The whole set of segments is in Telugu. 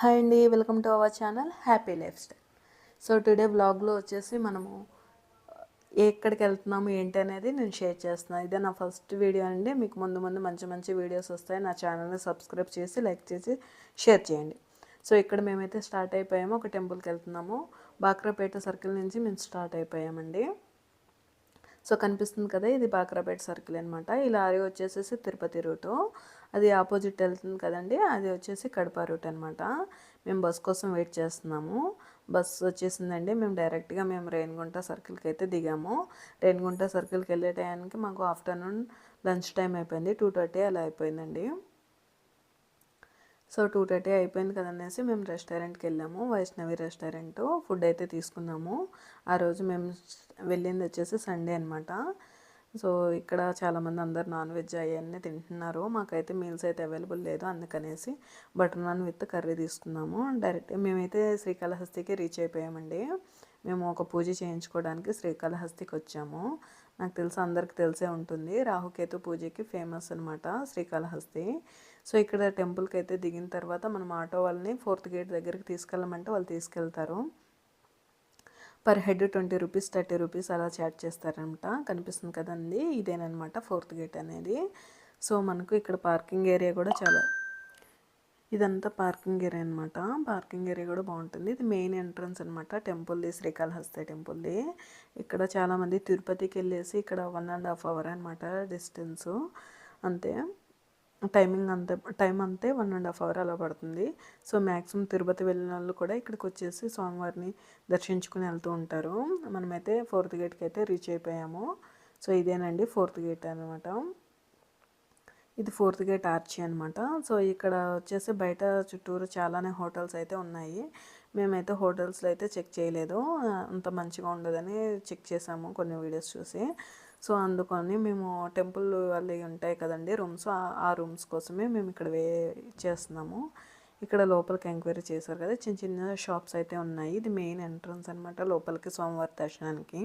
హాయ్ అండి welcome to our channel happy life style. So today బ్లాగ్లో వచ్చేసి మనము ఎక్కడికి వెళ్తున్నాము ఏంటి అనేది నేను షేర్ చేస్తున్నాను ఇదే నా ఫస్ట్ వీడియో అండి. మీకు ముందు ముందు మంచి మంచి వీడియోస్ వస్తాయి. నా ఛానల్ని సబ్స్క్రైబ్ చేసి లైక్ చేసి షేర్ చేయండి. సో ఇక్కడ మేమైతే స్టార్ట్ అయిపోయాము. ఒక టెంపుల్కి వెళ్తున్నాము. బాక్రాపేట సర్కిల్ నుంచి మేము స్టార్ట్ అయిపోయామండి. సో కనిపిస్తుంది కదా ఇది బాక్రాపేట సర్కిల్ అనమాట ఈ లారీ వచ్చేసేసి తిరుపతి రూటు. అది ఆపోజిట్ వెళ్తుంది కదండి అది వచ్చేసి కడప రూట్ అనమాట మేము బస్ కోసం వెయిట్ చేస్తున్నాము. బస్ వచ్చేసిందండి మేము డైరెక్ట్గా మేము రేణిగుంట సర్కిల్కి అయితే దిగాము. రేణిగుంట సర్కిల్కి వెళ్ళే టైంకి మాకు ఆఫ్టర్నూన్ లంచ్ టైం అయిపోయింది టూ థర్టీ అలా అయిపోయిందండి. సో టూ థర్టీ అయిపోయింది కదనేసి మేము రెస్టారెంట్కి వెళ్ళాము వైష్ణవి రెస్టారెంట్. ఫుడ్ అయితే తీసుకున్నాము. ఆ రోజు మేము వెళ్ళింది వచ్చేసి సండే అనమాట సో ఇక్కడ చాలామంది అందరు నాన్ వెజ్ అవన్నీ తింటున్నారు. మాకైతే మీల్స్ అయితే అవైలబుల్ లేదు అందుకనేసి బటర్ నాన్ విత్ కర్రీ తీసుకున్నాము. డైరెక్ట్ మేమైతే శ్రీకాళహస్తికి రీచ్ అయిపోయామండి. మేము ఒక పూజ చేయించుకోవడానికి శ్రీకాళహస్తికి వచ్చాము. నాకు తెలిసి అందరికి తెలిసే ఉంటుంది. రాహుకేతు పూజకి ఫేమస్ అనమాట శ్రీకాళహస్తి. సో ఇక్కడ టెంపుల్కి అయితే దిగిన తర్వాత మనం ఆటో వాళ్ళని ఫోర్త్ గేట్ దగ్గరికి తీసుకెళ్ళమంటే వాళ్ళు తీసుకెళ్తారు. Per head twenty rupees thirty rupees అలా చార్జ్ చేస్తారనమాట కనిపిస్తుంది కదండి. ఇదేనమాట ఫోర్త్ గేట్ అనేది. సో మనకు ఇక్కడ పార్కింగ్ ఏరియా కూడా చాలా ఇదంతా పార్కింగ్ ఏరియా అనమాట పార్కింగ్ ఏరియా కూడా బాగుంటుంది. ఇది మెయిన్ ఎంట్రన్స్ అనమాట టెంపుల్ది శ్రీకాళహస్తి టెంపుల్ది. ఇక్కడ చాలామంది తిరుపతికి వెళ్ళేసి ఇక్కడ వన్ అండ్ హాఫ్ అవర్ అనమాట డిస్టెన్సు. అంతే. టైమింగ్ అంతే టైం అంతే వన్ అండ్ హాఫ్ అవర్ అలా పడుతుంది. సో మ్యాక్సిమం తిరుపతి వెళ్ళిన వాళ్ళు కూడా ఇక్కడికి వచ్చేసి స్వామివారిని దర్శించుకుని వెళ్తూ ఉంటారు. మనమైతే ఫోర్త్ గేట్కి అయితే రీచ్ అయిపోయాము. సో ఇదేనండి ఫోర్త్ గేట్ అనమాట ఇది ఫోర్త్ గేట్ ఆర్చి అనమాట సో ఇక్కడ వచ్చేసి బయట చుట్టూరు చాలానే హోటల్స్ అయితే ఉన్నాయి. మేమైతే హోటల్స్లో అయితే చెక్ చేయలేదు. అంత మంచిగా ఉండదని చెక్ చేసాము కొన్ని వీడియోస్ చూసి. సో అందుకని మేము టెంపుల్ అవి ఉంటాయి కదండి రూమ్స్ ఆ రూమ్స్ కోసమే మేము ఇక్కడ వే చేస్తున్నాము. ఇక్కడ లోపలికి ఎంక్వైరీ చేశారు కదా చిన్న చిన్న షాప్స్ అయితే ఉన్నాయి. ఇది మెయిన్ ఎంట్రన్స్ అనమాట లోపలికి సోమవారి దర్శనానికి.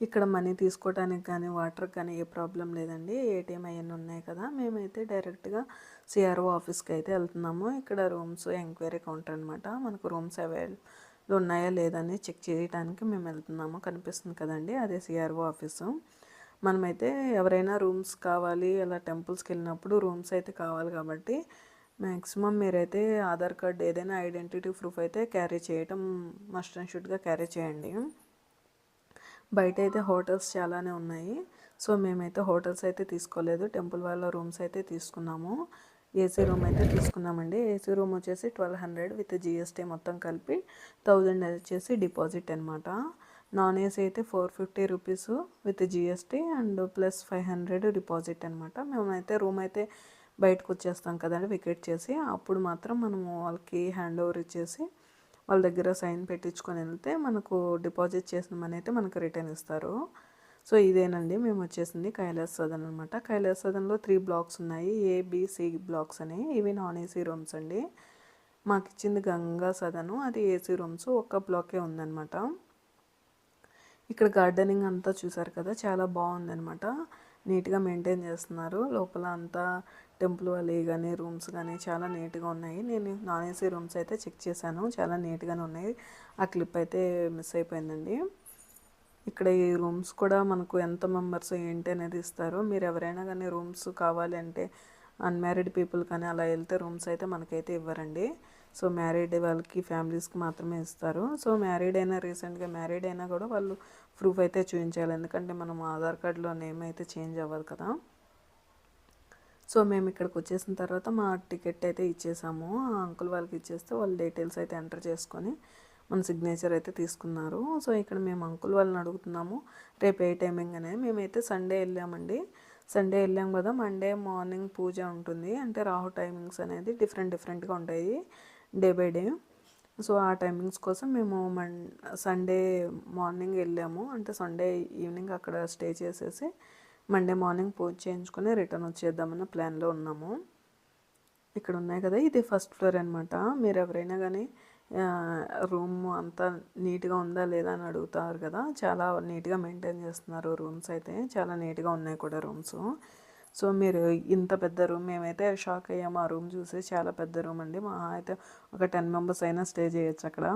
ఇక్కడ మనీ తీసుకోవడానికి కానీ వాటర్ కానీ ఏ ప్రాబ్లం లేదండి. ఏటీఎం అవన్నీ ఉన్నాయి కదా. మేమైతే డైరెక్ట్గా సిఆర్ఓ ఆఫీస్కి అయితే వెళ్తున్నాము. ఇక్కడ రూమ్స్ ఎంక్వైరీ కౌంటర్ అనమాట మనకు రూమ్స్ అవైలబుల్ ఉన్నాయా లేదని చెక్ చేయడానికి మేము వెళ్తున్నాము. కనిపిస్తుంది కదండి. అదే సిఆర్ఓ ఆఫీసు. మనమైతే ఎవరైనా రూమ్స్ కావాలి అలా టెంపుల్స్కి వెళ్ళినప్పుడు రూమ్స్ అయితే కావాలి కాబట్టి మ్యాక్సిమం మీరైతే ఆధార్ కార్డ్ ఏదైనా ఐడెంటిటీ ప్రూఫ్ అయితే క్యారీ చేయటం మస్ట్ అండ్ షుడ్గా క్యారీ చేయండి. బయట అయితే హోటల్స్ చాలానే ఉన్నాయి. సో మేమైతే హోటల్స్ అయితే తీసుకోలేదు. టెంపుల్ వాళ్ళ రూమ్స్ అయితే తీసుకున్నాము. ఏసీ రూమ్ అయితే తీసుకున్నామండి. ఏసీ రూమ్ వచ్చేసి ట్వెల్వ్ హండ్రెడ్ విత్ జిఎస్టీ మొత్తం కలిపి థౌజండ్ వచ్చేసి డిపాజిట్ అనమాట నాన్ ఏసీ అయితే four fifty rupees with GST and plus five hundred deposit అనమాట మేమైతే రూమ్ అయితే బయటకు వచ్చేస్తాం కదండి వికెట్ చేసి. అప్పుడు మాత్రం మనము వాళ్ళకి హ్యాండ్ ఓవర్ ఇచ్చేసి వాళ్ళ దగ్గర సైన్ పెట్టించుకొని వెళ్తే మనకు డిపాజిట్ చేసిన మనీ అయితే మనకు రిటర్న్ ఇస్తారు. సో ఇదేనండి. మేము వచ్చేసింది కైలాస్ సదన్ అనమాట కైలాస్ సదన్లో త్రీ బ్లాక్స్ ఉన్నాయి. ఏబిసి బ్లాక్స్ అని. ఇవి నాన్ ఏసీ రూమ్స్ అండి. మాకు ఇచ్చింది గంగా సదను. అది ఏసీ రూమ్స్. ఒక్క బ్లాకే ఉందన్నమాట. ఇక్కడ గార్డెనింగ్ అంతా చూసారు కదా? చాలా బాగుందనమాట నీట్గా మెయింటైన్ చేస్తున్నారు. లోపల అంతా టెంపుల్ వాళ్ళు కానీ రూమ్స్ కానీ చాలా నీట్గా ఉన్నాయి. నేను నాన్ ఏసీ రూమ్స్ అయితే చెక్ చేశాను. చాలా నీట్గానే ఉన్నాయి. ఆ క్లిప్ అయితే మిస్ అయిపోయిందండి. ఇక్కడ ఈ రూమ్స్ కూడా మనకు ఎంత మెంబర్స్ ఏంటి అనేది ఇస్తారు. మీరు ఎవరైనా కానీ రూమ్స్ కావాలి అంటే అన్మ్యారీడ్ పీపుల్ కానీ అలా వెళ్తే రూమ్స్ అయితే మనకైతే ఇవ్వరండి. సో మ్యారీడ్ వాళ్ళకి ఫ్యామిలీస్కి మాత్రమే ఇస్తారు. సో మ్యారీడ్ అయినా రీసెంట్గా మ్యారీడ్ అయినా కూడా వాళ్ళు ప్రూఫ్ అయితే చూపించాలి. ఎందుకంటే మనం ఆధార్ కార్డులో నేమ్ అయితే చేంజ్ అవ్వదు కదా. సో మేము ఇక్కడికి వచ్చేసిన తర్వాత మా టికెట్ అయితే ఇచ్చేసాము. ఆ అంకుల్ వాళ్ళకి ఇచ్చేస్తే వాళ్ళ డీటెయిల్స్ అయితే ఎంటర్ చేసుకొని మన సిగ్నేచర్ అయితే తీసుకున్నారు. సో ఇక్కడ మేము అంకుల్ వాళ్ళని అడుగుతున్నాము. రేపు ఏ టైమింగ్ అనేది మేమైతే సండే వెళ్ళామండి. సండే వెళ్ళాం కదా. మండే మార్నింగ్ పూజ ఉంటుంది. అంటే రాహు టైమింగ్స్ అనేది డిఫరెంట్ డిఫరెంట్గా ఉంటాయి. డే బై డే సో ఆ టైమింగ్స్ కోసం మేము మన్ సండే మార్నింగ్ వెళ్ళాము. అంటే సండే ఈవినింగ్ అక్కడ స్టే చేసేసి మండే మార్నింగ్ పూజ చేయించుకొని రిటర్న్ వచ్చేద్దామన్న ప్లాన్లో ఉన్నాము. ఇక్కడ ఉన్నాయి కదా ఇది ఫస్ట్ ఫ్లోర్ అనమాట మీరు ఎవరైనా కానీ రూమ్ అంతా నీట్గా ఉందా లేదా అని అడుగుతారు కదా. చాలా నీట్గా మెయింటైన్ చేస్తున్నారు రూమ్స్ అయితే. చాలా నీట్గా ఉన్నాయి కూడా రూమ్స్. సో మీరు ఇంత పెద్ద రూమ్ మేమైతే షాక్ అయ్యాము ఆ రూమ్ చూసి చాలా పెద్ద రూమ్ అండి. మా అయితే ఒక టెన్ మెంబర్స్ అయినా స్టే చేయొచ్చు అక్కడ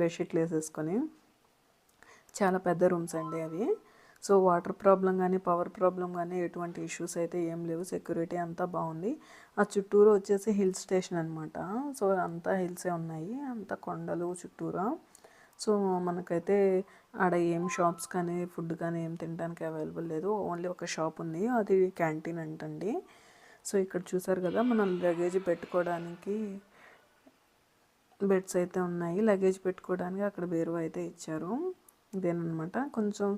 బెడ్షీట్లు వేసేసుకొని. చాలా పెద్ద రూమ్స్ అండి అవి. సో వాటర్ ప్రాబ్లం కానీ పవర్ ప్రాబ్లం కానీ ఎటువంటి ఇష్యూస్ అయితే ఏం లేవు. సెక్యూరిటీ అంతా బాగుంది. ఆ చుట్టూరు వచ్చేసి హిల్ స్టేషన్ అనమాట సో అంతా హిల్సే ఉన్నాయి. అంతా కొండలు చుట్టూరా. సో మనకైతే ఆడ ఏం షాప్స్ కానీ ఫుడ్ కానీ ఏం తినడానికి అవైలబుల్ లేదు. ఓన్లీ ఒక షాప్ ఉంది. అది క్యాంటీన్ అంటండి. సో ఇక్కడ చూసారు కదా మనం లగేజ్ పెట్టుకోవడానికి బెడ్స్ అయితే ఉన్నాయి. లగేజ్ పెట్టుకోవడానికి అక్కడ బేరువ అయితే ఇచ్చారు. ఇదేనమాట కొంచెం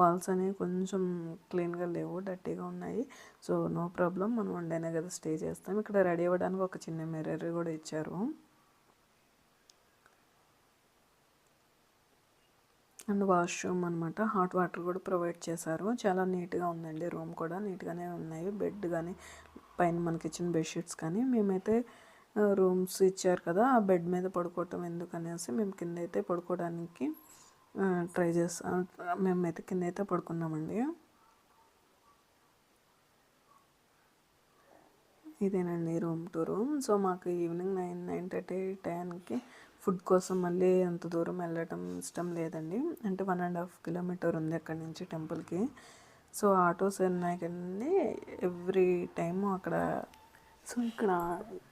వాల్స్ అనేవి కొంచెం క్లీన్గా లేవు డర్టీగా ఉన్నాయి. So no problem. మనం వన్ డేనే కదా స్టే చేస్తాం. ఇక్కడ రెడీ అవ్వడానికి ఒక చిన్న మిర్రర్ కూడా ఇచ్చారు. అండ్ వాష్రూమ్ అనమాట హాట్ వాటర్ కూడా ప్రొవైడ్ చేశారు. చాలా నీట్గా ఉందండి రూమ్ కూడా. నీట్గానే ఉన్నాయి. బెడ్ కానీ పైన మనకి ఇచ్చిన బెడ్షీట్స్ కానీ మేమైతే రూమ్స్ ఇచ్చారు కదా ఆ బెడ్ మీద పడుకోవటం ఎందుకనేసి మేము కింద అయితే పడుకోవడానికి ట్రై చేస్తాం మేమైతే కింద అయితే పడుకున్నామండి. ఇదేనండి రూమ్ టూరు సో మాకు ఈవినింగ్ నైన్ నైన్ థర్టీ టైంకి ఫుడ్ కోసం మళ్ళీ అంత దూరం వెళ్ళటం ఇష్టం లేదండి. అంటే వన్ అండ్ హాఫ్ కిలోమీటర్ ఉంది అక్కడి నుంచి టెంపుల్కి. సో ఆటోస్ ఉన్నాయి కదండి ఎవ్రీ టైమ్ అక్కడ సో ఇక్కడ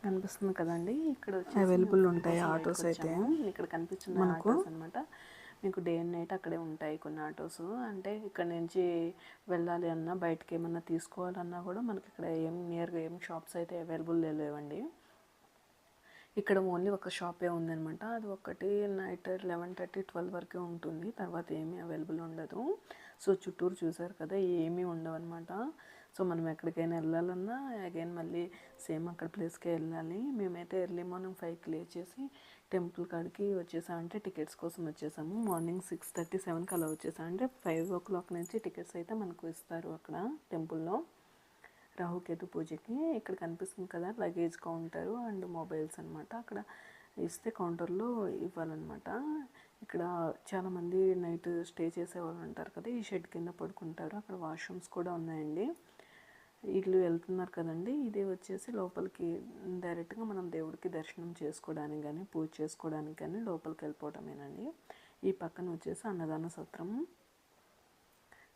కనిపిస్తుంది కదండి? ఇక్కడ అవైలబుల్ ఉంటాయి ఆటోస్ అయితే. ఇక్కడ కనిపిస్తున్న మనకు అనమాట మీకు డే అండ్ నైట్ అక్కడే ఉంటాయి కొన్ని ఆటోస్. అంటే ఇక్కడ నుంచి వెళ్ళాలి అన్నా బయటకి ఏమన్నా తీసుకోవాలన్నా కూడా మనకి ఇక్కడ ఏం నియర్గా ఏం షాప్స్ అయితే అవైలబుల్ లేవండి. ఇక్కడ ఓన్లీ ఒక షాపే ఉందనమాట అది ఒకటి నైట్ లెవెన్ థర్టీ ట్వెల్వ్ వరకే ఉంటుంది. తర్వాత ఏమీ అవైలబుల్ ఉండదు. సో చుట్టూరు చూసారు కదా ఏమీ ఉండవు అనమాట సో మనం ఎక్కడికైనా వెళ్ళాలన్నా అగైన్ మళ్ళీ సేమ్ అక్కడ ప్లేస్కే వెళ్ళాలి. మేమైతే ఎర్లీ మార్నింగ్ ఫైవ్ క్లియర్ చేసి టెంపుల్ కాడికి వచ్చేసామంటే టికెట్స్ కోసం వచ్చేసాము. మార్నింగ్ సిక్స్ థర్టీ సెవెన్కి అలా వచ్చేసామంటే ఫైవ్ ఓ క్లాక్ నుంచి టికెట్స్ అయితే మనకు ఇస్తారు అక్కడ టెంపుల్లో. రాహుకేతు పూజకి ఇక్కడ కనిపిస్తుంది కదా లగేజ్ కౌంటరు అండ్ మొబైల్స్ అనమాట అక్కడ ఇస్తే కౌంటర్లో ఇవ్వాలన్నమాట. ఇక్కడ చాలామంది నైట్ స్టే చేసే వాళ్ళు ఉంటారు కదా ఈ షెడ్ కింద పడుకుంటారు. అక్కడ వాష్రూమ్స్ కూడా ఉన్నాయండి. ఇల్లు వెళ్తున్నారు కదండి. ఇది వచ్చేసి లోపలికి డైరెక్ట్గా మనం దేవుడికి దర్శనం చేసుకోవడానికి కానీ పూజ చేసుకోవడానికి కానీ లోపలికి వెళ్ళిపోవటమేనండి. ఈ పక్కన వచ్చేసి అన్నదాన సత్రం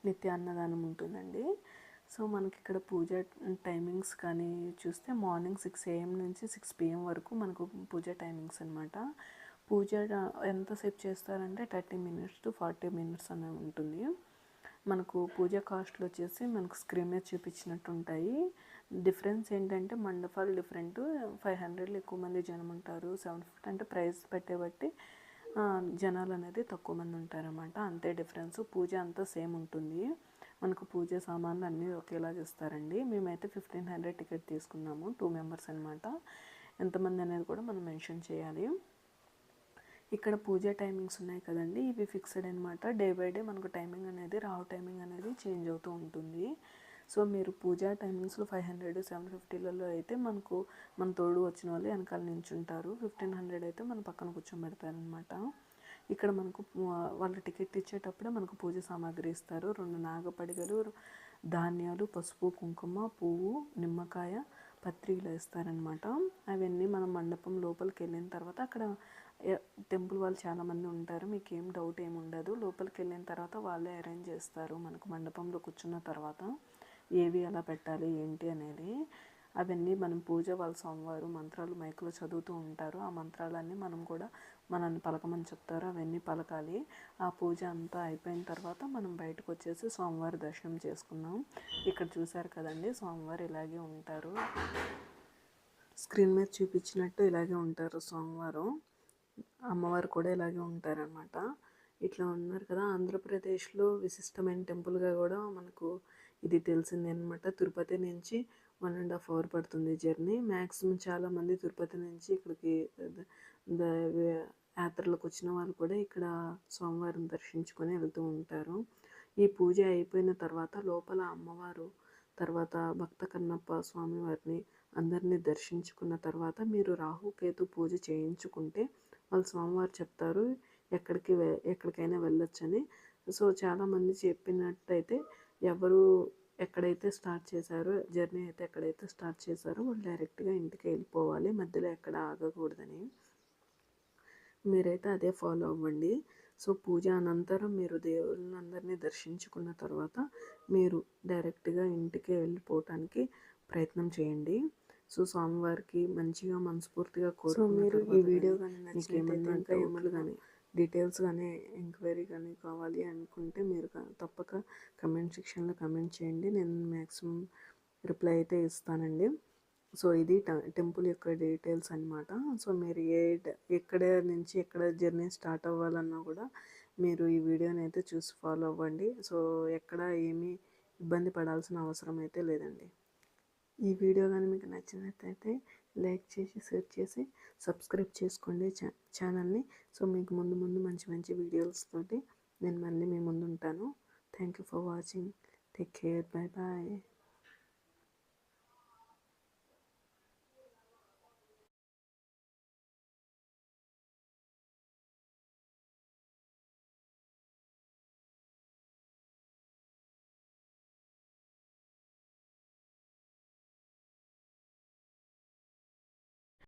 నిత్య అన్నదానం ఉంటుందండి. సో మనకి ఇక్కడ పూజ టైమింగ్స్ కానీ చూస్తే మార్నింగ్ సిక్స్ ఏఎం నుంచి సిక్స్ పిఎం వరకు మనకు పూజ టైమింగ్స్ అనమాట పూజ ఎంతసేపు చేస్తారంటే thirty minutes to forty minutes అనే ఉంటుంది. మనకు పూజ కాస్ట్లు వచ్చేసి మనకు స్క్రీన్ మీద చూపించినట్టు ఉంటాయి డిఫరెన్స్ ఏంటంటే మండపాలు డిఫరెంట్. ఫైవ్ హండ్రెడ్లో ఎక్కువ మంది జనం ఉంటారు. సెవెన్ ఫిఫ్టీ అంటే ప్రైస్ పెట్టే బట్టి జనాలు అనేది తక్కువ మంది ఉంటారన్నమాట. అంతే డిఫరెన్స్. పూజ అంతా సేమ్ ఉంటుంది. మనకు పూజ సామాన్లు అన్నీ ఒకేలాగా ఇస్తారండి మేమైతే ఫిఫ్టీన్ హండ్రెడ్ టికెట్ తీసుకున్నాము. టూ మెంబర్స్ అనమాట ఎంతమంది అనేది కూడా మనం మెన్షన్ చేయాలి. ఇక్కడ పూజ టైమింగ్స్ ఉన్నాయి కదండి. ఇవి ఫిక్స్డ్ అనమాట డే బై డే మనకు టైమింగ్ అనేది రావు టైమింగ్ అనేది చేంజ్ అవుతూ ఉంటుంది. సో మీరు పూజా టైమింగ్స్లో ఫైవ్ హండ్రెడ్ సెవెన్ ఫిఫ్టీలలో అయితే మనకు మన తోడు వచ్చిన వాళ్ళు వెనకాల నించుంటారు. ఫిఫ్టీన్ హండ్రెడ్ అయితే మన పక్కన కూర్చోబెడతారనమాట ఇక్కడ మనకు వాళ్ళు టికెట్ ఇచ్చేటప్పుడే మనకు పూజ సామాగ్రి ఇస్తారు. రెండు నాగపడిగలు ధాన్యాలు పసుపు కుంకుమ పువ్వు నిమ్మకాయ పత్రికలు ఇస్తారనమాట అవన్నీ మనం మండపం లోపలికి వెళ్ళిన తర్వాత అక్కడ టెంపుల్ వాళ్ళు చాలామంది ఉంటారు. మీకు ఏం డౌట్ ఏమి ఉండదు. లోపలికి వెళ్ళిన తర్వాత వాళ్ళే అరేంజ్ చేస్తారు మనకు మండపంలో కూర్చున్న తర్వాత. ఏవి ఎలా పెట్టాలి ఏంటి అనేది. అవన్నీ మనం పూజ వాళ్ళ సోమవారం మంత్రాలు మైకులో చదువుతూ ఉంటారు. ఆ మంత్రాలన్నీ మనం కూడా మనల్ని పలకమని చెప్తారు అవన్నీ పలకాలి. ఆ పూజ అంతా అయిపోయిన తర్వాత మనం బయటకు వచ్చేసి సోమవారం దర్శనం చేసుకున్నాం ఇక్కడ చూసారు కదండి స్వామివారు ఇలాగే ఉంటారు. స్క్రీన్ మీద చూపించినట్టు ఇలాగే ఉంటారు స్వామివారు. అమ్మవారు కూడా ఇలాగే ఉంటారనమాట ఇట్లా ఉన్నారు కదా ఆంధ్రప్రదేశ్లో విశిష్టమైన టెంపుల్గా కూడా మనకు ఇది తెలిసిందే అనమాట తిరుపతి నుంచి వన్ అండ్ హాఫ్ అవర్ పడుతుంది జర్నీ. మ్యాక్సిమం చాలామంది తిరుపతి నుంచి ఇక్కడికి యాత్రలకు వచ్చిన వాళ్ళు కూడా ఇక్కడ సోమవారం దర్శించుకొని వెళ్తూ ఉంటారు. ఈ పూజ అయిపోయిన తర్వాత లోపల అమ్మవారు తర్వాత భక్త కన్నప్ప స్వామివారిని అందరినీ దర్శించుకున్న తర్వాత మీరు రాహుకేతు పూజ చేయించుకుంటే వాళ్ళు స్వామివారు చెప్తారు ఎక్కడికి ఎక్కడికైనా వెళ్ళొచ్చని. సో చాలామంది చెప్పినట్టయితే ఎవరు ఎక్కడైతే స్టార్ట్ చేశారో జర్నీ అయితే ఎక్కడైతే స్టార్ట్ చేశారో వాళ్ళు డైరెక్ట్గా ఇంటికి వెళ్ళిపోవాలి. మధ్యలో ఎక్కడ ఆగకూడదని మీరైతే అదే ఫాలో అవ్వండి. సో పూజ అనంతరం మీరు దేవుళ్ళందరినీ దర్శించుకున్న తర్వాత మీరు డైరెక్ట్గా ఇంటికి వెళ్ళిపోవటానికి ప్రయత్నం చేయండి. సో స్వామివారికి మంచిగా మనస్ఫూర్తిగా కోరు మీరు ఈ వీడియో కానీ ఏమన్నా ఏమన్నా కానీ డీటెయిల్స్ కానీ ఎంక్వైరీ కానీ కావాలి అనుకుంటే మీరు తప్పక కమెంట్ సెక్షన్లో కమెంట్ చేయండి. నేను మ్యాక్సిమం రిప్లై అయితే ఇస్తానండి. సో ఇది ట- టెంపుల్ యొక్క డీటెయిల్స్ అన్నమాట. సో మీరు ఏ ఎక్కడ నుంచి ఎక్కడ జర్నీ స్టార్ట్ అవ్వాలన్నా కూడా మీరు ఈ వీడియోని అయితే చూసి ఫాలో అవ్వండి. సో ఎక్కడ ఏమీ ఇబ్బంది పడాల్సిన అవసరం అయితే లేదండి. ఈ వీడియో కానీ మీకు నచ్చినట్లయితే లైక్ చేసి షేర్ చేసి సబ్స్క్రైబ్ చేసుకోండి ఛా ఛానల్ని. సో మీకు ముందు ముందు మంచి మంచి వీడియోస్ తోటి నేను మళ్ళీ మీ ముందు ఉంటాను thank you for watching take care bye bye